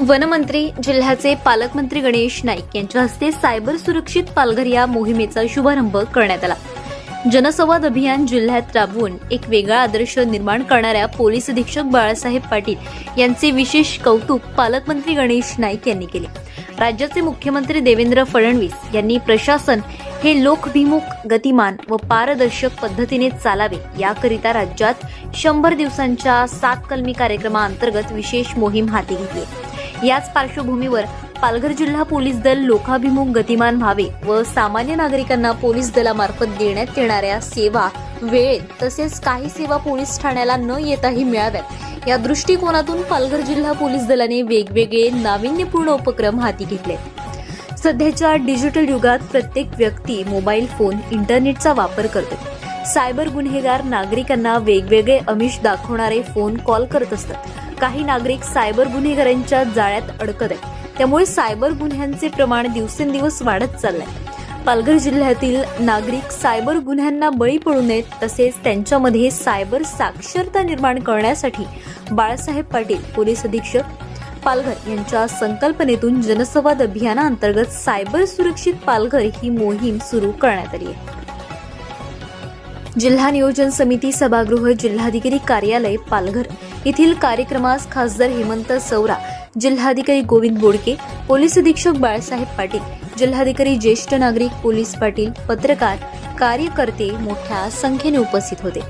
वनमंत्री जिल्ह्याचे पालकमंत्री गणेश नाईक यांच्या हस्ते सायबर सुरक्षित पालघर या मोहिमेचा शुभारंभ करण्यात आला. जनसंवाद अभियान जिल्ह्यात राबवून एक वेगळा आदर्श निर्माण करणाऱ्या पोलीस अधीक्षक बाळासाहेब पाटील यांचे विशेष कौतुक पालकमंत्री गणेश नाईक यांनी केले. राज्याचे मुख्यमंत्री देवेंद्र फडणवीस यांनी प्रशासन हे लोकभिमुख गतिमान व पारदर्शक पद्धतीने चालावे याकरिता राज्यात शंभर दिवसांच्या सात कलमी कार्यक्रमाअंतर्गत विशेष मोहीम हाती घेतली याच पार्श्वभूमीवर पालघर जिल्हा पोलीस दल लोकाभिमुख गतिमान व्हावे व सामान्य नागरिकांना पोलीस दलामार्फत देण्यात येणाऱ्या सेवा वेळेत तसेच काही सेवा पोलीस ठाण्याला न येताही मिळाव्यात. या दृष्टिकोनातून पालघर जिल्हा पोलीस दलाने वेगवेगळे नाविन्यपूर्ण उपक्रम हाती घेतले. सध्याच्या डिजिटल युगात प्रत्येक व्यक्ती मोबाईल फोन इंटरनेटचा वापर करतो. सायबर गुन्हेगार नागरिकांना वेगवेगळे अमिष दाखवणारे फोन कॉल करत असतात. काही नागरिक सायबर गुन्हेगारांच्या जाळ्यात अडकत आहेत. त्यामुळे सायबर गुन्ह्यांचे प्रमाण दिवसेंदिवस वाढत चाललंय. पालघर जिल्ह्यातील नागरिक सायबर गुन्ह्यांना बळी पडू नयेत तसेच त्यांच्यामध्ये सायबर साक्षरता निर्माण करण्यासाठी बाळासाहेब पाटील पोलीस अधीक्षक पालघर यांच्या संकल्पनेतून जनसंवाद अभियानाअंतर्गत सायबर सुरक्षित पालघर ही मोहीम सुरू करण्यात आली आहे. जिल्हा नियोजन समिती सभागृह जिल्हाधिकारी कार्यालय पालघर येथील कार्यक्रमास खासदार हेमंत सौरा जिल्हाधिकारी गोविंद बोडके पोलीस अधीक्षक बाळासाहेब पाटील जिल्हाधिकारी ज्येष्ठ नागरिक पोलीस पाटील पत्रकार कार्यकर्ते मोठ्या संख्येने उपस्थित होते.